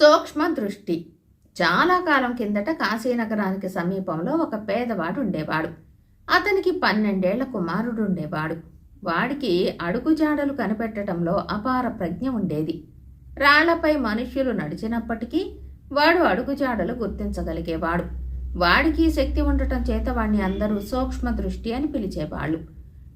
సూక్ష్మ దృష్టి చాలా కాలం కిందట కాశీనగరానికి సమీపంలో ఒక పేదవాడు ఉండేవాడు. అతనికి పన్నెండేళ్ళ కుమారుడు ఉండేవాడు వాడికి అడుగుజాడలు కనిపెట్టడంలో అపార ప్రజ్ఞ ఉండేది. రాళ్ళపై మనుష్యులు నడిచినప్పటికీ వాడు అడుగుజాడలు గుర్తించగలిగేవాడు. వాడికి శక్తి ఉండటం చేత వాణ్ణి అందరూ సూక్ష్మ దృష్టి అని పిలిచేవాళ్ళు.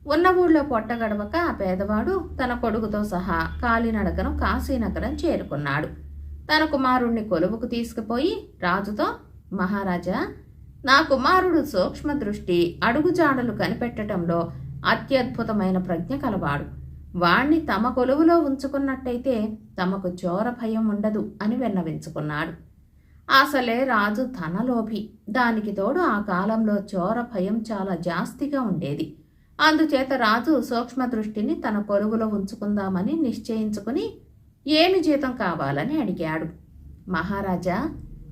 ఉన్న ఊళ్ళో పొట్టగడవక ఆ పేదవాడు తన కొడుకుతో సహా కాలినడకను కాశీనగరం చేరుకున్నాడు. తన కుమారుణ్ణి కొలువుకు తీసుకుపోయి రాజుతో మహారాజా నా కుమారుడు సూక్ష్మ దృష్టి అడుగుజాడలు కనిపెట్టడంలో అత్యద్భుతమైన ప్రజ్ఞ కలవాడు. వాణ్ణి తమ కొలువులో ఉంచుకున్నట్టయితే తమకు చోర భయం ఉండదు అని విన్నవించుకున్నాడు. అసలే రాజు ధనలోభి దానికి తోడు ఆ కాలంలో చోర భయం చాలా జాస్తిగా ఉండేది. అందుచేత రాజు సూక్ష్మ దృష్టిని తన కొలువులో ఉంచుకుందామని నిశ్చయించుకుని ఏమి జీతం కావాలని అడిగాడు. మహారాజా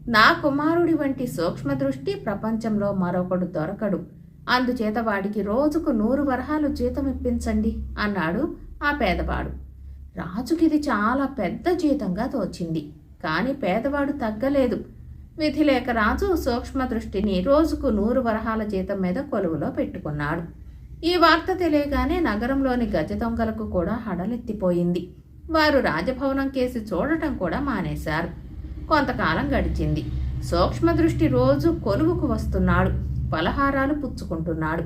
నా కుమారుడి వంటి సూక్ష్మ దృష్టి ప్రపంచంలో మరొకడు దొరకడు. అందుచేత వాడికి రోజుకు నూరు వరహాలు జీతం ఇప్పించండి అన్నాడు ఆ పేదవాడు. రాజుకిది చాలా పెద్ద జీతంగా తోచింది కానీ పేదవాడు తగ్గలేదు. విధిలేక రాజు సూక్ష్మ దృష్టిని రోజుకు నూరు వరహాల జీతం మీద కొలువులో పెట్టుకున్నాడు. ఈ వార్త తెలియగానే నగరంలోని గజ దొంగలకు కూడా హడలెత్తిపోయింది. వారు రాజభవనం కేసి చూడటం కూడా మానేశారు. కొంతకాలం గడిచింది. సూక్ష్మ దృష్టి రోజు కొలువుకు వస్తున్నాడు. పలహారాలు పుచ్చుకుంటున్నాడు.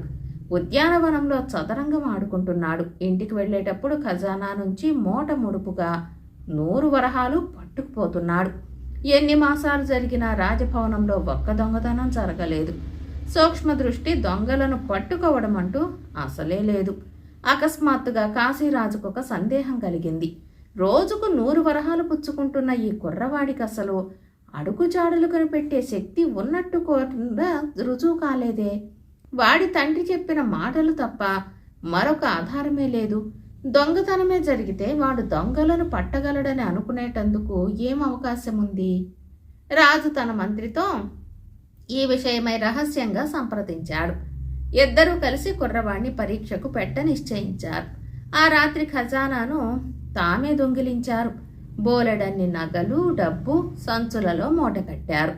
ఉద్యానవనంలో చదరంగం ఆడుకుంటున్నాడు. ఇంటికి వెళ్ళేటప్పుడు ఖజానా నుంచి మూట ముడుపుగా నూరు వరహాలు పట్టుకుపోతున్నాడు. ఎన్ని మాసాలు జరిగినా రాజభవనంలో ఒక్క దొంగతనం జరగలేదు. సూక్ష్మ దృష్టి దొంగలను పట్టుకోవడం అంటూ అసలే లేదు. అకస్మాత్తుగా కాశీరాజుకు ఒక సందేహం కలిగింది. రోజుకు నూరు వరహాలు పుచ్చుకుంటున్న ఈ కుర్రవాడికి అసలు అడుగుజాడలు కనిపెట్టే శక్తి ఉన్నట్టు కూడా రుజువు కాలేదే. వాడి తండ్రి చెప్పిన మాటలు తప్ప మరొక ఆధారమే లేదు. దొంగతనమే జరిగితే వాడు దొంగలను పట్టగలడని అనుకునేటందుకు ఏం అవకాశం ఉంది? రాజు తన మంత్రితో ఈ విషయమై రహస్యంగా సంప్రదించాడు. ఇద్దరూ కలిసి కుర్రవాణ్ణి పరీక్షకు పెట్ట నిశ్చయించారు ఆ రాత్రి ఖజానాను తామే దొంగిలించారు. బోలెడన్ని నగలు డబ్బు సంచులలో మూటకట్టారు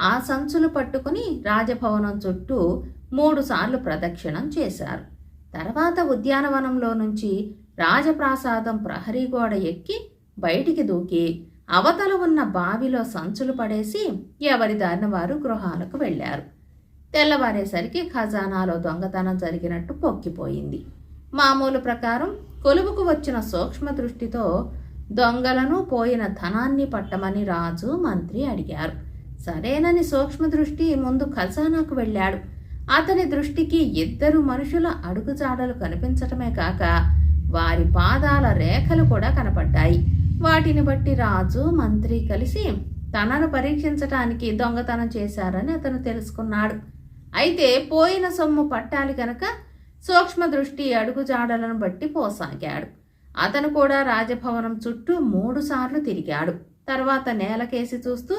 ఆ సంచులు పట్టుకుని రాజభవనం చుట్టూ మూడుసార్లు ప్రదక్షిణం చేశారు. తర్వాత ఉద్యానవనంలో నుంచి రాజప్రాసాదం ప్రహరీ గోడ ఎక్కి బయటికి దూకి అవతల ఉన్న బావిలో సంచులు పడేసి ఎవరి దారిన వారు గృహాలకు వెళ్ళారు. తెల్లవారేసరికి ఖజానాలో దొంగతనం జరిగినట్టు పొక్కిపోయింది. మామూలు ప్రకారం కొలువుకు వచ్చిన సూక్ష్మ దృష్టితో దొంగలను పోయిన ధనాన్ని పట్టమని రాజు మంత్రి అడిగారు. సరేనని సూక్ష్మ దృష్టి ముందు ఖజానాకు వెళ్ళాడు. అతని దృష్టికి ఇద్దరు మనుషుల అడుగుజాడలు కనిపించటమే కాక వారి పాదాల రేఖలు కూడా కనపడ్డాయి. వాటిని బట్టి రాజు మంత్రి కలిసి తనను పరీక్షించటానికి దొంగతనం చేశారని అతను తెలుసుకున్నాడు. అయితే పోయిన సొమ్ము పట్టాలి గనక సూక్ష్మ దృష్టి అడుగుజాడలను బట్టి పోసాగాడు. అతను కూడా రాజభవనం చుట్టూ మూడుసార్లు తిరిగాడు. తర్వాత నేలకేసి చూస్తూ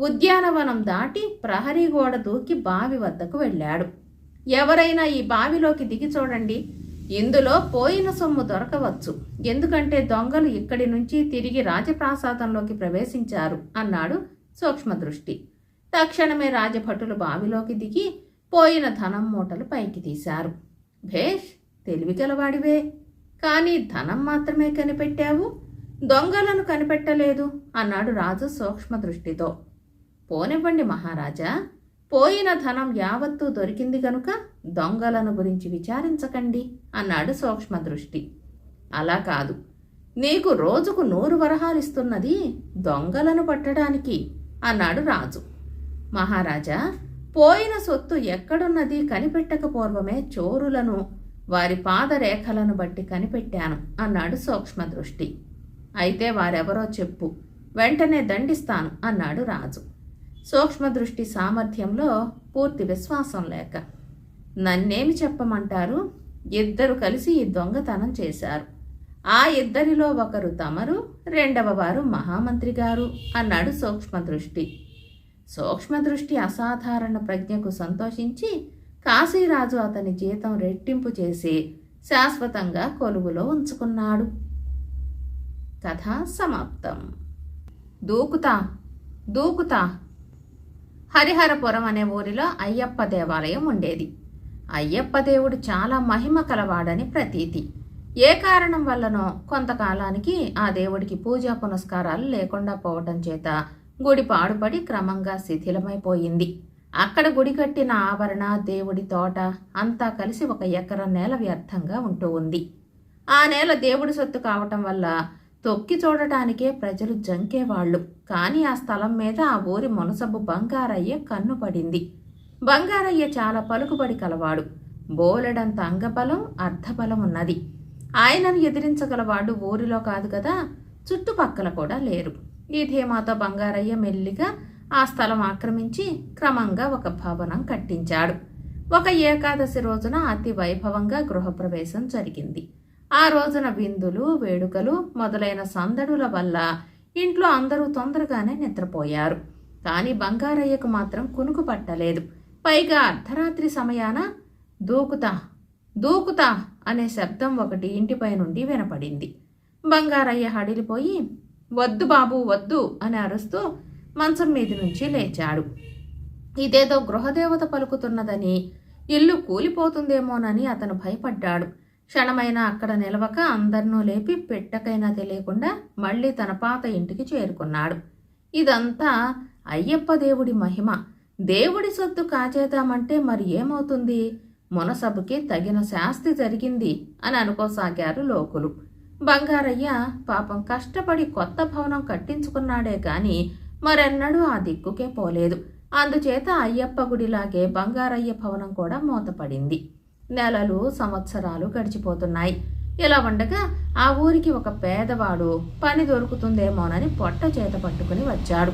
ఉద్యానవనం దాటి ప్రహరీ గోడ దూకి బావి వద్దకు వెళ్ళాడు. ఎవరైనా ఈ బావిలోకి దిగి చూడండి. ఇందులో పోయిన సొమ్ము దొరకవచ్చు. ఎందుకంటే దొంగలు ఇక్కడి నుంచి తిరిగి రాజప్రాసాదంలోకి ప్రవేశించారు అన్నాడు సూక్ష్మదృష్టి. తక్షణమే రాజభటులు బావిలోకి దిగి పోయిన ధనం మూటలు పైకి తీశారు. భేష్ తెలివిగలవాడివే కానీ ధనం మాత్రమే కనిపెట్టావు. దొంగలను కనిపెట్టలేదు అన్నాడు రాజు సూక్ష్మ దృష్టితో. పోనివ్వండి మహారాజా పోయిన ధనం యావత్తూ దొరికింది గనుక దొంగలను గురించి విచారించకండి అన్నాడు సూక్ష్మ దృష్టి. అలా కాదు. నీకు రోజుకు నూరు వరహాలిస్తున్నది దొంగలను పట్టడానికి అన్నాడు రాజు. మహారాజా పోయిన సొత్తు ఎక్కడున్నది కనిపెట్టక పూర్వమే చోరులను వారి పాదరేఖలను బట్టి కనిపెట్టాను అన్నాడు సూక్ష్మ దృష్టి అయితే వారెవరో చెప్పు వెంటనే దండిస్తాను అన్నాడు రాజు. సూక్ష్మ దృష్టి సామర్థ్యంలో పూర్తి విశ్వాసం లేక నన్నేమి చెప్పమంటారు? ఇద్దరు కలిసి ఈ దొంగతనం చేశారు. ఆ ఇద్దరిలో ఒకరు తమరు రెండవ వారు మహామంత్రి గారు అన్నాడు సూక్ష్మ సూక్ష్మదృష్టి సూక్ష్మ దృష్టి అసాధారణ ప్రజ్ఞకు సంతోషించి కాశీరాజు అతని జీతం రెట్టింపు చేసి శాశ్వతంగా కొలువులో ఉంచుకున్నాడు. కథ సమాప్తం. దూకుతా దూకుతా. హరిహరపురం అనే ఊరిలో అయ్యప్ప దేవాలయం ఉండేది. అయ్యప్ప దేవుడు చాలా మహిమ కలవాడని ప్రతీతి. ఏ కారణం వల్లనో కొంతకాలానికి ఆ దేవుడికి పూజా పునస్కారాలు లేకుండా పోవటం చేత గుడి పాడుపడి క్రమంగా శిథిలమైపోయింది. అక్కడ గుడి కట్టిన ఆవరణ దేవుడి తోట అంతా కలిసి ఒక ఎకరం నేల వ్యర్థంగా ఉంటూ ఉంది. ఆ నేల దేవుడి సొత్తు కావటం వల్ల తొక్కి చూడటానికే ప్రజలు జంకేవాళ్ళు కానీ ఆ స్థలం మీద ఆ ఊరి మునసబు బంగారయ్య కన్ను పడింది. బంగారయ్య చాలా పలుకుబడి కలవాడు. బోలెడంత అంగబలం అర్ధబలం ఉన్నది. ఆయనను ఎదిరించగలవాడు ఊరిలో కాదు కదా చుట్టుపక్కల కూడా లేరు. ఈ ధీమాతో బంగారయ్య మెల్లిగా ఆ స్థలం ఆక్రమించి క్రమంగా ఒక భవనం కట్టించాడు. ఒక ఏకాదశి రోజున అతి వైభవంగా గృహప్రవేశం జరిగింది. ఆ రోజున విందులు వేడుకలు మొదలైన సందడుల వల్ల ఇంట్లో అందరూ తొందరగానే నిద్రపోయారు. కానీ బంగారయ్యకు మాత్రం కునుకు పట్టలేదు. పైగా అర్ధరాత్రి సమయాన దూకుతా దూకుతా అనే శబ్దం ఒకటి ఇంటిపై నుండి వినపడింది. బంగారయ్య హడిలిపోయి వద్దు బాబు వద్దు అని అరుస్తూ మంచం మీది నుంచి లేచాడు. ఇదేదో గృహదేవత పలుకుతున్నదని ఇల్లు కూలిపోతుందేమోనని అతను భయపడ్డాడు. క్షణమైనా అక్కడ నిలవక అందరినూ లేపి పెట్టకైనా తెలియకుండా మళ్ళీ తన పాత ఇంటికి చేరుకున్నాడు. ఇదంతా అయ్యప్ప దేవుడి మహిమ. దేవుడి సొత్తు కాచేద్దామంటే మరి ఏమవుతుంది? మునసబుకి తగిన శాస్తి జరిగింది అని అనుకోసాగారు లోకులు. బంగారయ్య పాపం కష్టపడి కొత్త భవనం కట్టించుకున్నాడే గాని మరెన్నడూ ఆ దిక్కుకే పోలేదు. అందుచేత అయ్యప్ప గుడిలాగే బంగారయ్య భవనం కూడా మూతపడింది. నెలలు సంవత్సరాలు గడిచిపోతున్నాయి. ఇలా ఉండగా ఆ ఊరికి ఒక పేదవాడు పని దొరుకుతుందేమోనని పొట్ట చేత పట్టుకుని వచ్చాడు.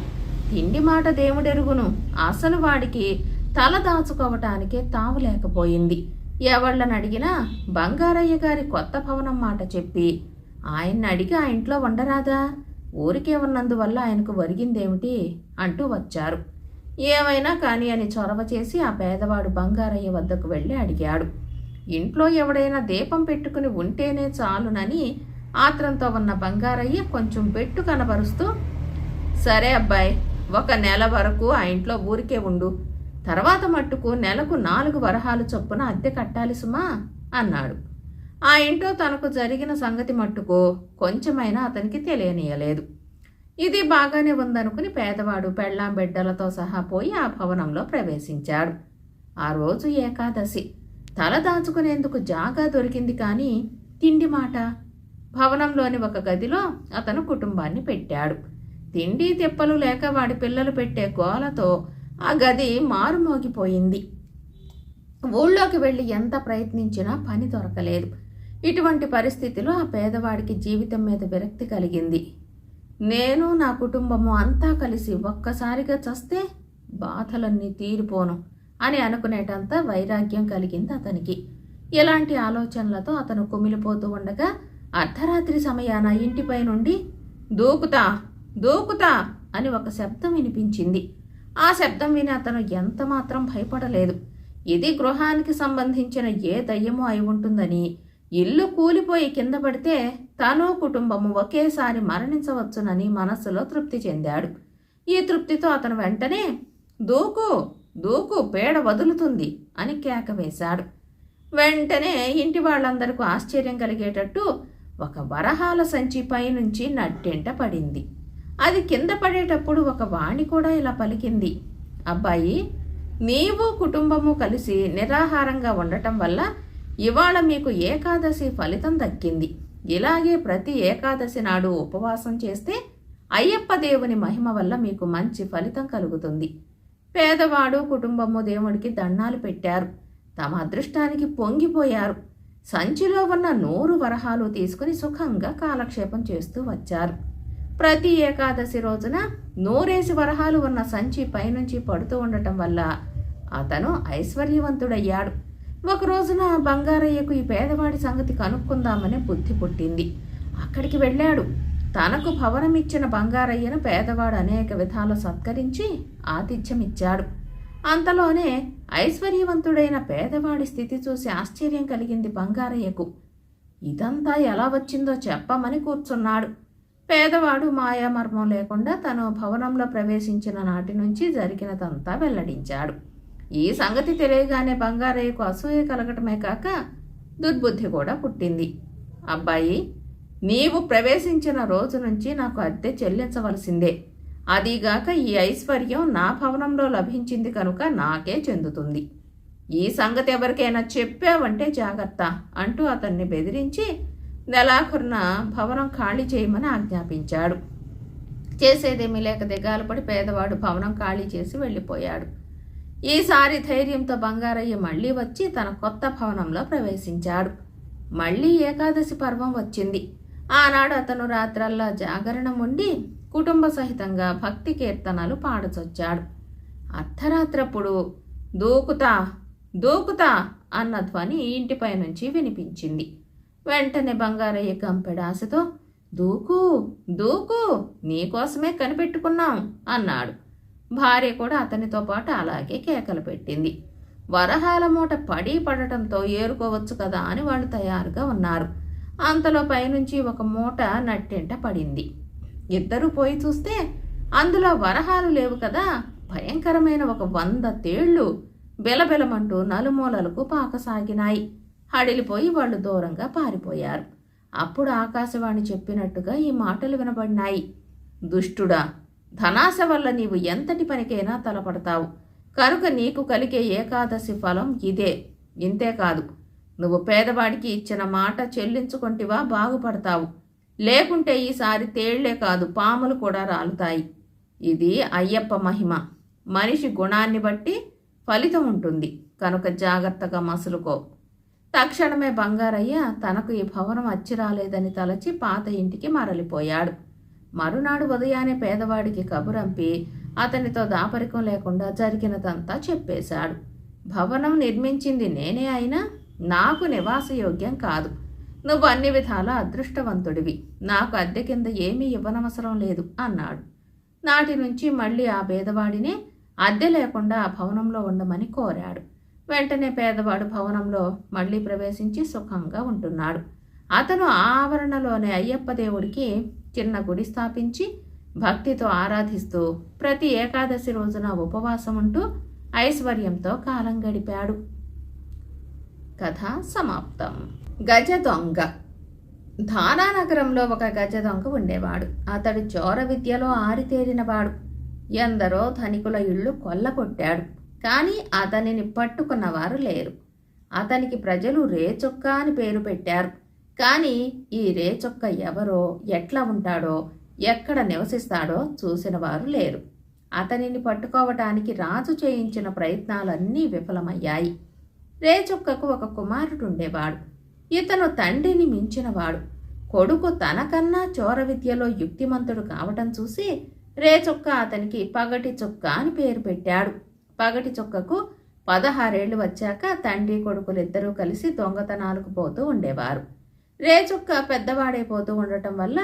తిండి మాట దేవుడెరుగును. అసలు వాడికి తల దాచుకోవటానికే తావు లేకపోయింది. ఎవళ్ళని అడిగినా బంగారయ్య గారి కొత్త భవనం మాట చెప్పి ఆయన్ని అడిగి ఆ ఇంట్లో ఉండరాదా ఊరికే ఉన్నందువల్ల ఆయనకు ఒరిగిందేమిటి? అంటూ వచ్చారు. ఏమైనా కాని అని చొరవ చేసి ఆ పేదవాడు బంగారయ్య వద్దకు వెళ్ళి అడిగాడు. ఇంట్లో ఎవడైనా దీపం పెట్టుకుని ఉంటేనే చాలునని ఆత్రంతో ఉన్న బంగారయ్య కొంచెం పెట్టు కనబరుస్తూ సరే అబ్బాయి ఒక నెల వరకు ఆ ఇంట్లో ఊరికే ఉండు. తర్వాత మట్టుకు నెలకు నాలుగు వరహాలు చొప్పున అద్దె కట్టాలి సుమా అన్నాడు. ఆ ఇంటో తనకు జరిగిన సంగతి మట్టుకు కొంచెమైనా అతనికి తెలియనీయలేదు. ఇది బాగానే ఉందనుకుని పేదవాడు పెళ్ళాం బిడ్డలతో సహా పోయి ఆ భవనంలో ప్రవేశించాడు. ఆ రోజు ఏకాదశి. తల దాచుకునేందుకు జాగా దొరికింది కానీ తిండి మాట? భవనంలోని ఒక గదిలో అతను కుటుంబాన్ని పెట్టాడు. తిండి తిప్పలు లేక వాడి పిల్లలు పెట్టే గోలతో ఆ గది మారుమోగిపోయింది. ఊళ్ళోకి వెళ్ళి ఎంత ప్రయత్నించినా పని దొరకలేదు. ఇటువంటి పరిస్థితిలో ఆ పేదవాడికి జీవితం మీద విరక్తి కలిగింది. నేను నా కుటుంబము అంతా కలిసి ఒక్కసారిగా చస్తే బాధలన్నీ తీరిపోను అని అనుకునేటంత వైరాగ్యం కలిగింది అతనికి. ఇలాంటి ఆలోచనలతో అతను కుమిలిపోతూ ఉండగా అర్ధరాత్రి సమయాన ఇంటిపై నుండి దూకుతా దూకుతా అని ఒక శబ్దం వినిపించింది. ఆ శబ్దం విని అతను ఎంత మాత్రం భయపడలేదు. ఇది గృహానికి సంబంధించిన ఏ దయ్యమో అయి ఉంటుందని. ఇల్లు కూలిపోయి కింద పడితే తను కుటుంబము ఒకేసారి మరణించవచ్చునని మనస్సులో తృప్తి చెందాడు. ఈ తృప్తితో అతను వెంటనే దూకు దూకు పేడ వదులుతుంది అని కేక వేశాడు. వెంటనే ఇంటి వాళ్ళందరికీ ఆశ్చర్యం కలిగేటట్టు ఒక వరహాల సంచి పైనుంచి నట్టెంట పడింది. అది కింద పడేటప్పుడు ఒక వాణి కూడా ఇలా పలికింది. అబ్బాయి నీవు కుటుంబము కలిసి నిరాహారంగా ఉండటం వల్ల ఇవాళ మీకు ఏకాదశి ఫలితం దక్కింది. ఇలాగే ప్రతి ఏకాదశి నాడు ఉపవాసం చేస్తే అయ్యప్ప దేవుని మహిమ వల్ల మీకు మంచి ఫలితం కలుగుతుంది. పేదవాడు కుటుంబము దేవుడికి దండాలు పెట్టారు. తమ అదృష్టానికి పొంగిపోయారు. సంచిలో ఉన్న నూరు వరహాలు తీసుకుని సుఖంగా కాలక్షేపం చేస్తూ వచ్చారు. ప్రతి ఏకాదశి రోజున నూరేసి వరహాలు ఉన్న సంచి పైనుంచి పడుతూ ఉండటం వల్ల అతను ఐశ్వర్యవంతుడయ్యాడు. ఒక రోజున బంగారయ్యకు ఈ పేదవాడి సంగతి కనుక్కుందామనే బుద్ధి పుట్టింది. అక్కడికి వెళ్ళాడు. తనకు భవనమిచ్చిన బంగారయ్యను పేదవాడు అనేక విధాలు సత్కరించి ఆతిథ్యమిచ్చాడు. అంతలోనే ఐశ్వర్యవంతుడైన పేదవాడి స్థితి చూసి ఆశ్చర్యం కలిగింది బంగారయ్యకు. ఇదంతా ఎలా వచ్చిందో చెప్పమని కూర్చున్నాడు. పేదవాడు మాయామర్మం లేకుండా తను భవనంలో ప్రవేశించిన నాటి నుంచి జరిగినదంతా వెల్లడించాడు. ఈ సంగతి తెలియగానే బంగారయ్యకు అసూయ కలగటమే కాక దుర్బుద్ధి కూడా పుట్టింది. అబ్బాయి నీవు ప్రవేశించిన రోజు నుంచి నాకు అద్దె చెల్లించవలసిందే. అదీగాక ఈ ఐశ్వర్యం నా భవనంలో లభించింది కనుక నాకే చెందుతుంది. ఈ సంగతి ఎవరికైనా చెప్పావంటే జాగ్రత్త అంటూ అతన్ని బెదిరించి నెలాఖరున భవనం ఖాళీ చేయమని ఆజ్ఞాపించాడు. చేసేదేమీ లేక దిగాలపడి పేదవాడు భవనం ఖాళీ చేసి వెళ్ళిపోయాడు. ఈసారి ధైర్యంతో బంగారయ్య మళ్ళీ వచ్చి తన కొత్త భవనంలో ప్రవేశించాడు. మళ్ళీ ఏకాదశి పర్వం వచ్చింది. ఆనాడు అతను రాత్రల్లా జాగరణం ఉండి కుటుంబ సహితంగా భక్తి కీర్తనలు పాడచొచ్చాడు. అర్ధరాత్రప్పుడు దూకుతా దూకుతా అన్న ధ్వని ఇంటిపై నుంచి వినిపించింది. వెంటనే బంగారయ్య గంపెడాశతో దూకు దూకు నీకోసమే కనిపెట్టుకున్నాం అన్నాడు. భార్య కూడా అతనితో పాటు అలాగే కేకలు పెట్టింది. వరహాల మూట పడి పడటంతో ఏరుకోవచ్చు కదా అని వాళ్ళు తయారుగా ఉన్నారు. అంతలో పైనుంచి ఒక మూట నట్టెంట పడింది. ఇద్దరూ పోయి చూస్తే అందులో వరహాలు లేవు కదా భయంకరమైన ఒక వంద తేళ్ళు బెలబెలమంటూ నలుమూలలకు పాకసాగినాయి. హడిలిపోయి వాళ్ళు దూరంగా పారిపోయారు. అప్పుడు ఆకాశవాణి చెప్పినట్టుగా ఈ మాటలు వినబడినాయి. దుష్టుడా ధనాశ వల్ల నీవు ఎంతటి పనికైనా తలపడతావు. కనుక నీకు కలిగే ఏకాదశి ఫలం ఇదే. ఇంతేకాదు నువ్వు పేదవాడికి ఇచ్చిన మాట చెల్లించుకుంటివా బాగుపడతావు. లేకుంటే ఈసారి తేళ్ళే కాదు పాములు కూడా రాలుతాయి. ఇది అయ్యప్ప మహిమ. మనిషి గుణాన్ని బట్టి ఫలితం ఉంటుంది. కనుక జాగ్రత్తగా మసులుకో. తక్షణమే బంగారయ్య తనకు ఈ భవనం అచ్చి రాలేదని తలచి పాత ఇంటికి మరలిపోయాడు. మరునాడు ఉదయాన్నే పేదవాడికి కబురంపి అతనితో దాపరికం లేకుండా జరిగినదంతా చెప్పేశాడు. భవనం నిర్మించింది నేనే అయినా నాకు నివాసయోగ్యం కాదు. నువ్వు అన్ని విధాల అదృష్టవంతుడివి. నాకు అద్దె కింద ఏమీ ఇవ్వనవసరం లేదు అన్నాడు. నాటి నుంచి మళ్ళీ ఆ పేదవాడినే అద్దె లేకుండా ఆ భవనంలో ఉండమని కోరాడు. వెంటనే పేదవాడు భవనంలో మళ్ళీ ప్రవేశించి సుఖంగా ఉంటున్నాడు. అతను ఆవరణలోనే అయ్యప్ప దేవుడికి చిన్న గుడి స్థాపించి భక్తితో ఆరాధిస్తూ ప్రతి ఏకాదశి రోజున ఉపవాసం ఉంటూ ఐశ్వర్యంతో కాలం గడిపాడు. కథ సమాప్తం. గజ దొంగ. ధానానగరంలో ఒక గజ దొంగ ఉండేవాడు. అతడు చోర విద్యలో ఆరితేరినవాడు. ఎందరో ధనికుల ఇళ్ళు కొల్లగొట్టాడు. కానీ అతనిని పట్టుకున్నవారు లేరు. అతనికి ప్రజలు రేచొక్క అని పేరు పెట్టారు. కానీ ఈ రేచొక్క ఎవరో ఎట్లా ఉంటాడో ఎక్కడ నివసిస్తాడో చూసినవారు లేరు. అతనిని పట్టుకోవటానికి రాజు చేయించిన ప్రయత్నాలన్నీ విఫలమయ్యాయి. రేచొక్కకు ఒక కుమారుడు ఉండేవాడు ఇతను తండ్రిని మించినవాడు. కొడుకు తనకన్నా చోర విద్యలో యుక్తిమంతుడు కావటం చూసి రేచొక్క అతనికి పగటి చొక్క అని పేరు పెట్టాడు. పగటి చొక్కకు పదహారేళ్ళు వచ్చాక తండ్రి కొడుకులిద్దరూ కలిసి దొంగతనాలకు పోతూ ఉండేవారు. రేచొక్క పెద్దవాడైపోతూ ఉండటం వల్ల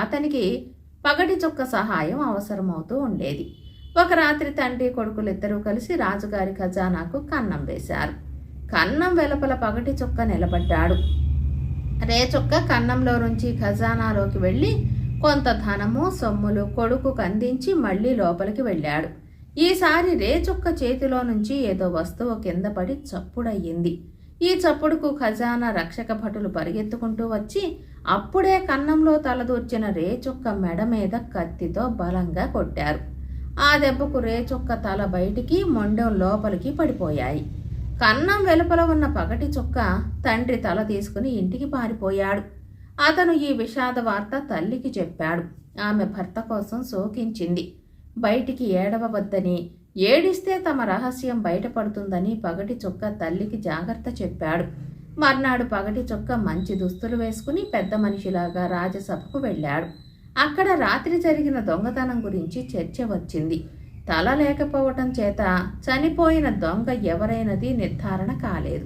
అతనికి పగటి చొక్క సహాయం అవసరమవుతూ ఉండేది. ఒక రాత్రి తండ్రి కొడుకులిద్దరూ కలిసి రాజుగారి ఖజానాకు కన్నం వేశారు. కన్నం వెలుపల పగటి చొక్క నిలబడ్డాడు. రేచుక్క కన్నంలో నుంచి ఖజానాలోకి వెళ్ళి కొంత ధనము సొమ్ములు కొడుకు అందించి మళ్ళీ లోపలికి వెళ్ళాడు. ఈసారి రేచొక్క చేతిలో నుంచి ఏదో వస్తువు కింద పడి చప్పుడయ్యింది. ఈ చప్పుడుకు ఖజానా రక్షక భటులు పరిగెత్తుకుంటూ వచ్చి అప్పుడే కన్నంలో తలదూర్చిన రేచొక్క మెడ మీద కత్తితో బలంగా కొట్టారు. ఆ దెబ్బకు రేచొక్క తల బయటికి మొండెం లోపలికి పడిపోయాయి. కన్నం వెలుపల ఉన్న పగటి చొక్క తండ్రి తల తీసుకుని ఇంటికి పారిపోయాడు. అతను ఈ విషాద వార్త తల్లికి చెప్పాడు. ఆమె భర్త కోసం శోకించింది. బయటికి ఏడవవద్దని ఏడిస్తే తమ రహస్యం బయటపడుతుందని పగటి చొక్క తల్లికి జాగ్రత్త చెప్పాడు. మర్నాడు పగటి చొక్క మంచి దుస్తులు వేసుకుని పెద్ద మనిషిలాగా రాజసభకు వెళ్ళాడు. అక్కడ రాత్రి జరిగిన దొంగతనం గురించి చర్చ వచ్చింది. తల లేకపోవటం చేత చనిపోయిన దొంగ ఎవరైనది నిర్ధారణ కాలేదు.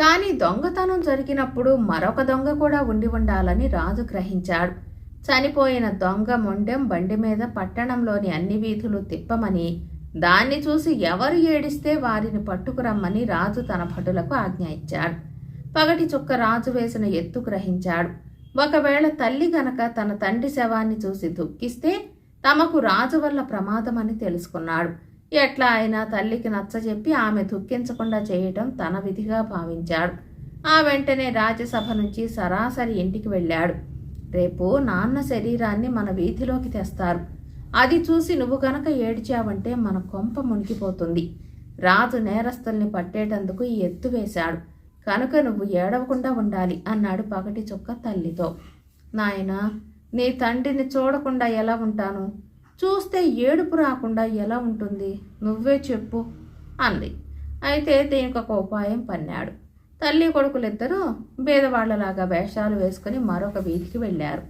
కానీ దొంగతనం జరిగినప్పుడు మరొక దొంగ కూడా ఉండి ఉండాలని రాజు గ్రహించాడు. చనిపోయిన దొంగ మొండెం బండి మీద పట్టణంలోని అన్ని వీధులు తిప్పమని దాన్ని చూసి ఎవరు ఏడిస్తే వారిని పట్టుకురమ్మని రాజు తన భటులకు ఆజ్ఞ ఇచ్చాడు. పగటి చుక్క రాజు వేసిన ఎత్తు గ్రహించాడు. ఒకవేళ తల్లి గనక తన తండ్రి శవాన్ని చూసి దుఃఖిస్తే తమకు రాజు వల్ల ప్రమాదమని తెలుసుకున్నాడు. ఎట్లా అయినా తల్లికి నచ్చజెప్పి ఆమె దుఃఖించకుండా చేయటం తన విధిగా భావించాడు. ఆ వెంటనే రాజ్యసభ నుంచి సరాసరి ఇంటికి వెళ్ళాడు. రేపు నాన్న శరీరాన్ని మన వీధిలోకి తెస్తారు. అది చూసి నువ్వు కనుక ఏడ్చావంటే మన కొంప మునిగిపోతుంది. రాజు నేరస్తుల్ని పట్టేటందుకు ఈ ఎత్తు వేశాడు. కనుక నువ్వు ఏడవకుండా ఉండాలి అన్నాడు పగటి చుక్క తల్లితో. నాయనా నీ తండ్రిని చూడకుండా ఎలా ఉంటాను? చూస్తే ఏడుపు రాకుండా ఎలా ఉంటుంది? నువ్వే చెప్పు అంది. అయితే దీనికి ఒక ఉపాయం పన్నాడు. తల్లి కొడుకులిద్దరూ బేదవాళ్ళలాగా వేషాలు వేసుకుని మరొక వీధికి వెళ్ళారు.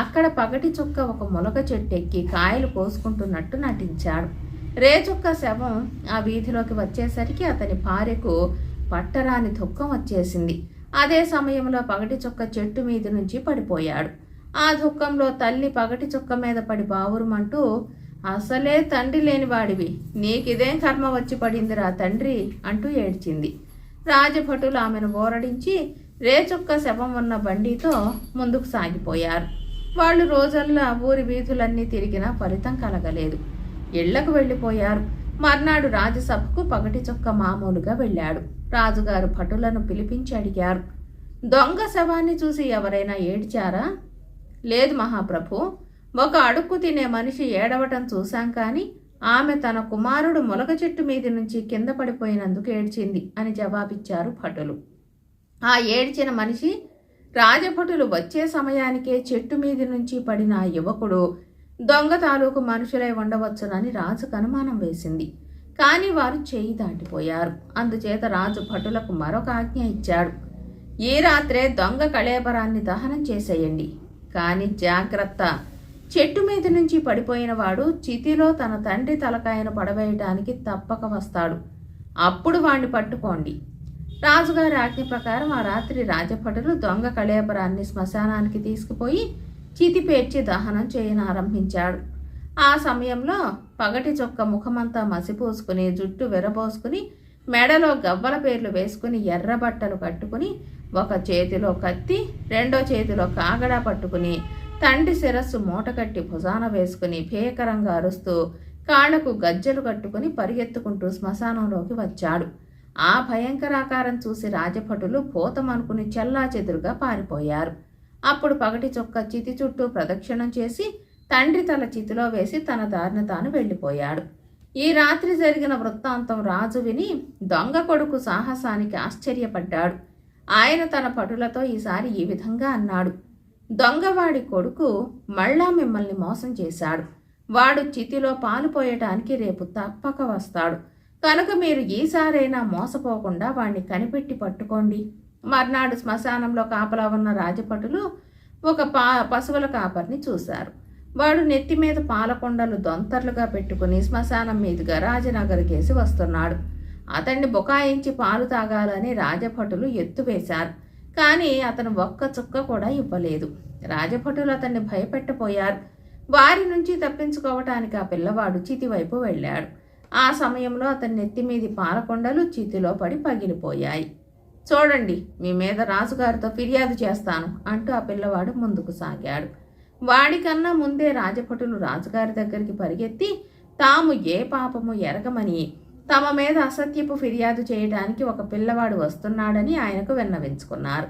అక్కడ పగటి చుక్క ఒక మొలక చెట్టు ఎక్కి కాయలు కోసుకుంటున్నట్టు నటించాడు. రేచుక్క శవం ఆ వీధిలోకి వచ్చేసరికి అతని భార్యకు పట్టరాని దుఃఖం వచ్చేసింది. అదే సమయంలో పగటి చుక్క చెట్టు మీద నుంచి పడిపోయాడు. ఆ దుఃఖంలో తల్లి పగటి చుక్క మీద పడి బావురుమంటూ అసలే తండ్రి లేని వాడివి నీకిదేం కర్మ వచ్చి పడిందిరా తండ్రి? అంటూ ఏడ్చింది. రాజభటులు ఆమెను ఓరడించి రేచుక్క శవం ఉన్న బండితో ముందుకు సాగిపోయారు. వాళ్ళు రోజల్లా ఊరి వీధులన్నీ తిరిగినా ఫలితం కలగలేదు. ఇళ్ళకు వెళ్ళిపోయారు. మర్నాడు రాజసభకు పగటి చొక్క మామూలుగా వెళ్ళాడు. రాజుగారు భటులను పిలిపించి అడిగారు దొంగ శవాన్ని చూసి ఎవరైనా ఏడ్చారా? లేదు మహాప్రభు. ఒక అడుక్కు తినే మనిషి ఏడవటం చూశాం కానీ ఆమె తన కుమారుడు మొలక చెట్టు మీది నుంచి కింద పడిపోయినందుకు ఏడ్చింది అని జవాబిచ్చారు భటులు. ఆ ఏడ్చిన మనిషి రాజభటులు వచ్చే సమయానికే చెట్టు మీది నుంచి పడిన యువకుడు దొంగ తాలూకు మనుషులై ఉండవచ్చునని రాజుకు అనుమానం వేసింది. కానీ వారు చేయి దాటిపోయారు. అందుచేత రాజు భటులకు మరొక ఆజ్ఞ ఇచ్చాడు. ఈ రాత్రే దొంగ కళేబరాన్ని దహనం చేసేయండి. కానీ జాగ్రత్త. చెట్టు మీద నుంచి పడిపోయిన వాడు చితిలో తన తండ్రి తలకాయను పడవేయటానికి తప్పక వస్తాడు. అప్పుడు వాణ్ణి పట్టుకోండి. రాజుగారి ఆజ్ఞ ప్రకారం ఆ రాత్రి రాజభటులు దొంగ కళేబరాన్ని శ్మశానానికి తీసుకుపోయి చితి పేర్చి దహనం చేయనారంభించాడు. ఆ సమయంలో పగటి చొక్క ముఖమంతా మసిపోసుకుని జుట్టు విరబోసుకుని మెడలో గవ్వల పేర్లు వేసుకుని ఎర్ర బట్టలు కట్టుకుని ఒక చేతిలో కత్తి రెండో చేతిలో కాగడా పట్టుకుని తండ్రి శిరస్సు మూటకట్టి భుజాన వేసుకుని భీకరంగా అరుస్తూ కాళ్ళకు గజ్జలు కట్టుకుని పరిగెత్తుకుంటూ శ్మశానంలోకి వచ్చాడు. ఆ భయంకరాకారం చూసి రాజభటులు భూతమనుకుని చెల్లా చెదురుగా పారిపోయారు. అప్పుడు పగటి చొక్క చితి చుట్టూ ప్రదక్షిణం చేసి తండ్రి తల చితిలో వేసి తన దారిన తాను వెళ్ళిపోయాడు. ఈ రాత్రి జరిగిన వృత్తాంతం రాజు విని దొంగ కొడుకు సాహసానికి ఆశ్చర్యపడ్డాడు. ఆయన తన పటులతో ఈసారి ఈ విధంగా అన్నాడు. దొంగవాడి కొడుకు మళ్ళా మిమ్మల్ని మోసం చేశాడు. వాడు చితిలో పాలు పోయటానికి రేపు తప్పక వస్తాడు. కనుక మీరు ఈసారైనా మోసపోకుండా వాణ్ణి కనిపెట్టి పట్టుకోండి. మర్నాడు శ్మశానంలో కాపలా ఉన్న రాజపటులు ఒక పా పశువుల కాపర్ని చూశారు. వాడు నెత్తి మీద పాలకొండలు దొంతర్లుగా పెట్టుకుని శ్మశానం మీదుగా రాజనగరికేసి వస్తున్నాడు. అతన్ని బుకాయించి పాలు తాగాలని రాజభటులు ఎత్తువేశారు. కానీ అతను ఒక్క చుక్క కూడా ఇవ్వలేదు. రాజభటులు అతన్ని భయపెట్టపోయారు వారి నుంచి తప్పించుకోవటానికి ఆ పిల్లవాడు చితి వైపు వెళ్ళాడు. ఆ సమయంలో అతని నెత్తిమీది పాలకొండలు చితిలో పడి పగిలిపోయాయి. చూడండి మీ మీద రాజుగారితో ఫిర్యాదు చేస్తాను అంటూ ఆ పిల్లవాడు ముందుకు సాగాడు. వాడికన్నా ముందే రాజభటులు రాజుగారి దగ్గరికి పరిగెత్తి తాము ఏ పాపము ఎరగమని తమ మీద అసత్యపు ఫిర్యాదు చేయడానికి ఒక పిల్లవాడు వస్తున్నాడని ఆయనకు విన్నవించుకున్నారు.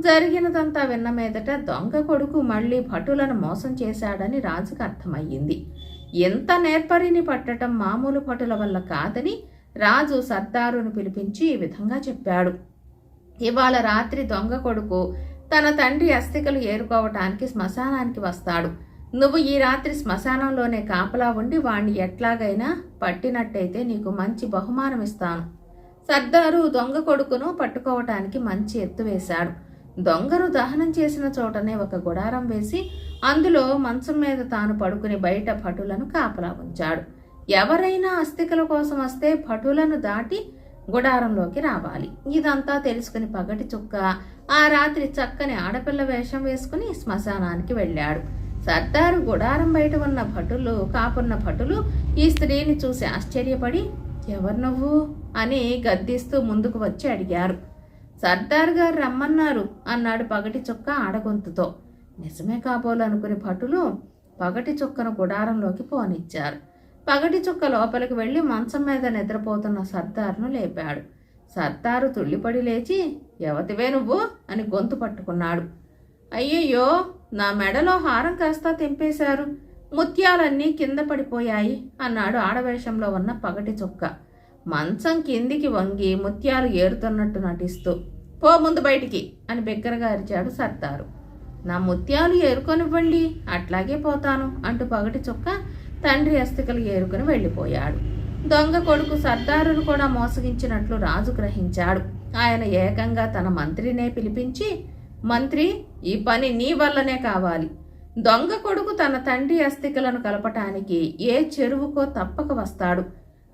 జరిగినదంతా విన్న మీదట దొంగ కొడుకు మళ్ళీ భటులను మోసం చేశాడని రాజుకు అర్థమయ్యింది. ఎంత నేర్పరిని పట్టటం మామూలు భటుల వల్ల కాదని రాజు సర్దారును పిలిపించి ఈ విధంగా చెప్పాడు. ఇవాళ రాత్రి దొంగ కొడుకు తన తండ్రి అస్థికలు ఏరుకోవటానికి శ్మశానానికి వస్తాడు. నువ్వు ఈ రాత్రి శ్మశానంలోనే కాపలా ఉండి వాణ్ణి ఎట్లాగైనా పట్టినట్టయితే నీకు మంచి బహుమానం ఇస్తాను. సర్దారు దొంగ కొడుకును పట్టుకోవటానికి మంచి ఎత్తు వేశాడు. దొంగను దహనం చేసిన చోటనే ఒక గుడారం వేసి అందులో మంచం మీద తాను పడుకుని బయట భటులను కాపలా ఉంచాడు. ఎవరైనా అస్థికల కోసం వస్తే భటులను దాటి గుడారంలోకి రావాలి. ఇదంతా తెలుసుకుని పగటి చుక్క ఆ రాత్రి చక్కని ఆడపిల్ల వేషం వేసుకుని శ్మశానానికి వెళ్ళాడు. సర్దారు గుడారం బయట ఉన్న భటులు కాపున్న భటులు ఈ స్త్రీని చూసి ఆశ్చర్యపడి ఎవరు నువ్వు? అని గద్దిస్తూ ముందుకు వచ్చి అడిగారు. సర్దార్ గారు రమ్మన్నారు అన్నాడు పగటి చుక్క ఆడగొంతుతో. నిజమే కాబోలనుకుని భటులు పగటి చుక్కను గుడారంలోకి పోనిచ్చారు. పగటి చుక్క లోపలికి వెళ్ళి మంచం మీద నిద్రపోతున్న సర్దార్ను లేపాడు. సర్దారు తుళ్ళిపడి లేచి ఎవతివే నువ్వు? అని గొంతు పట్టుకున్నాడు. అయ్యయ్యో నా మెడలో హారం కాస్త తెంపేశారు. ముత్యాలన్నీ కింద పడిపోయాయి అన్నాడు ఆడవేషంలో ఉన్న పగటి చుక్క. మంచం కిందికి వంగి ముత్యాలు ఏరుతున్నట్టు నటిస్తూ పో ముందు బయటికి అని బిగ్గరగా అరిచాడు సర్దారు. నా ముత్యాలు ఏరుకొనివ్వండి అట్లాగే పోతాను అంటూ పగటి చుక్క తండ్రి అస్థికలు ఏరుకుని వెళ్ళిపోయాడు. దొంగ కొడుకు సర్దారును కూడా మోసగించినట్లు రాజు గ్రహించాడు. ఆయన ఏకంగా తన మంత్రినే పిలిపించి మంత్రి ఈ పని నీ వల్లనే కావాలి. దొంగ కొడుకు తన తండ్రి అస్థికలను కలపటానికి ఏ చెరువుకో తప్పక వస్తాడు.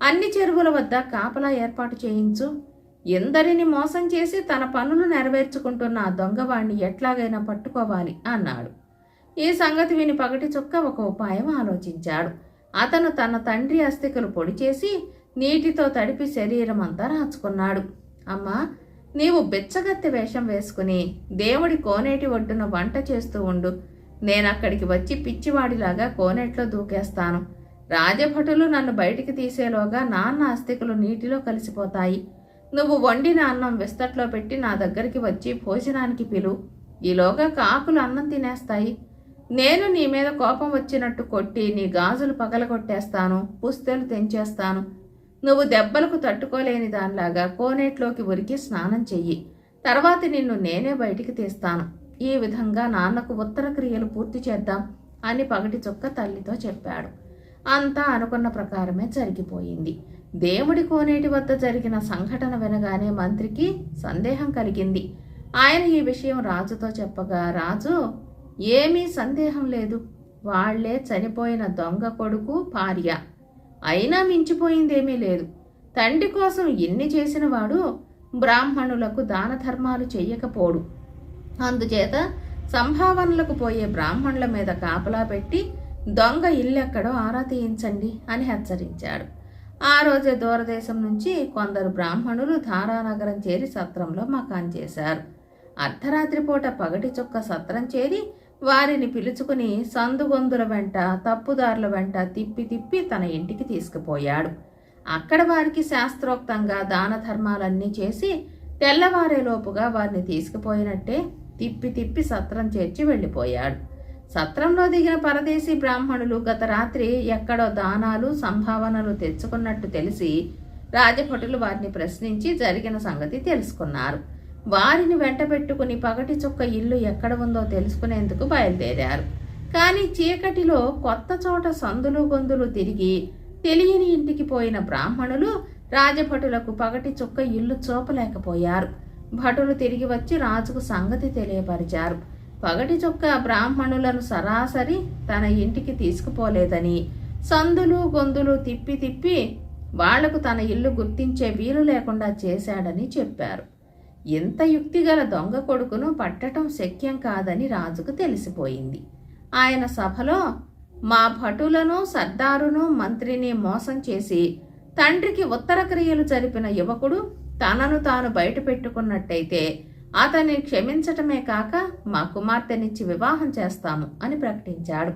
అన్ని చెరువుల వద్ద కాపలా ఏర్పాటు చేయించు. ఎందరిని మోసం చేసి తన పనులు నెరవేర్చుకుంటున్న ఆ దొంగవాణ్ణి ఎట్లాగైనా పట్టుకోవాలి అన్నాడు. ఈ సంగతి విని పగటి చుక్క ఒక ఉపాయం ఆలోచించాడు. అతను తన తండ్రి అస్థికలు పొడి చేసి నీటితో తడిపి శరీరం అంతా రాచుకున్నాడు. అమ్మా నీవు బిచ్చగత్తి వేషం వేసుకుని దేవుడి కోనేటి ఒడ్డున వంట చేస్తూ ఉండు. నేనక్కడికి వచ్చి పిచ్చివాడిలాగా కోనేట్లో దూకేస్తాను. రాజభటులు నన్ను బయటికి తీసేలోగా నాన్న అస్థికులు నీటిలో కలిసిపోతాయి. నువ్వు వండిన అన్నం విస్తట్లో పెట్టి నా దగ్గరికి వచ్చి భోజనానికి పిలు. ఈలోగా కాకులు అన్నం తినేస్తాయి. నేను నీ మీద కోపం వచ్చినట్టు కొట్టి నీ గాజులు పగలగొట్టేస్తాను పుస్తెలు తెంచేస్తాను. నువ్వు దెబ్బలకు తట్టుకోలేని దానిలాగా కోనేట్లోకి ఉరికి స్నానం చెయ్యి. తర్వాత నిన్ను నేనే బయటికి తీస్తాను. ఈ విధంగా నాన్నకు ఉత్తర క్రియలు పూర్తి చేద్దాం అని పగటి చుక్క తల్లితో చెప్పాడు. అంతా అనుకున్న ప్రకారమే జరిగిపోయింది. దేవుడి కోనేటి వద్ద జరిగిన సంఘటన వినగానే మంత్రికి సందేహం కలిగింది. ఆయన ఈ విషయం రాజుతో చెప్పగా రాజు ఏమీ సందేహం లేదు. వాళ్ళే చనిపోయిన దొంగ కొడుకు భార్య. అయినా మించిపోయిందేమీ లేదు. తండ్రి కోసం ఎన్ని చేసినవాడు బ్రాహ్మణులకు దాన ధర్మాలు చెయ్యకపోడు. అందుచేత సంభావనలకు పోయే బ్రాహ్మణుల మీద కాపలా పెట్టి దొంగ ఇల్లెక్కడో ఆరా తీయించండి అని హెచ్చరించాడు. ఆ రోజే దూరదేశం నుంచి కొందరు బ్రాహ్మణులు ధారానగరం చేరి సత్రంలో మకాన్ చేశారు. అర్ధరాత్రి పూట పగటి చుక్క సత్రం చేరి వారిని పిలుచుకుని సందుగొందుల వెంట తప్పుదారుల వెంట తిప్పి తిప్పి తన ఇంటికి తీసుకుపోయాడు. అక్కడ వారికి శాస్త్రోక్తంగా దాన ధర్మాలన్నీ చేసి తెల్లవారేలోపుగా వారిని తీసుకుపోయినట్టే తిప్పి తిప్పి సత్రం చేర్చి వెళ్ళిపోయాడు. సత్రంలో దిగిన పరదేశీ బ్రాహ్మణులు గత రాత్రి ఎక్కడో దానాలు సంభావనలు తెచ్చుకున్నట్టు తెలిసి రాజభటులు వారిని ప్రశ్నించి జరిగిన సంగతి తెలుసుకున్నారు. వారిని వెంటబెట్టుకుని పగటి చుక్క ఇల్లు ఎక్కడ ఉందో తెలుసుకునేందుకు బయలుదేరారు. కానీ చీకటిలో కొత్త చోట సందులు గొంతులు తిరిగి తెలియని ఇంటికి పోయిన బ్రాహ్మణులు రాజభటులకు పగటి చుక్క ఇల్లు చూపలేకపోయారు. భటులు తిరిగి వచ్చి రాజుకు సంగతి తెలియపరిచారు. పగటి చుక్క బ్రాహ్మణులను సరాసరి తన ఇంటికి తీసుకుపోలేదని సందులు గొంతులు తిప్పి తిప్పి వాళ్ళకు తన ఇల్లు గుర్తించే వీలు లేకుండా చేశాడని చెప్పారు. ఇంత యుక్తిగల దొంగ కొడుకును పట్టటం శక్యం కాదని రాజుకు తెలిసిపోయింది. ఆయన సభలో మా భటులను సర్దారును మంత్రిని మోసం చేసి తండ్రికి ఉత్తర క్రియలు జరిపిన యువకుడు తనను తాను బయటపెట్టుకున్నట్టయితే అతన్ని క్షమించటమే కాక మా కుమార్తెనిచ్చి వివాహం చేస్తాము అని ప్రకటించాడు.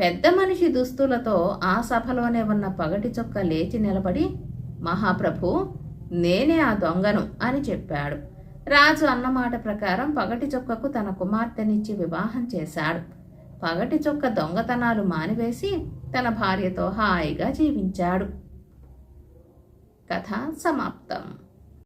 పెద్ద మనిషి దుస్తులతో ఆ సభలోనే ఉన్న పగటి చొక్క లేచి నిలబడి మహాప్రభు నేనే ఆ దొంగను అని చెప్పాడు. రాజు అన్నమాట ప్రకారం పగటి చొక్కకు తన కుమార్తెనిచ్చి వివాహం చేశాడు. పగటి చొక్క దొంగతనాలు మానివేసి తన భార్యతో హాయిగా జీవించాడు. కథ సమాప్తం.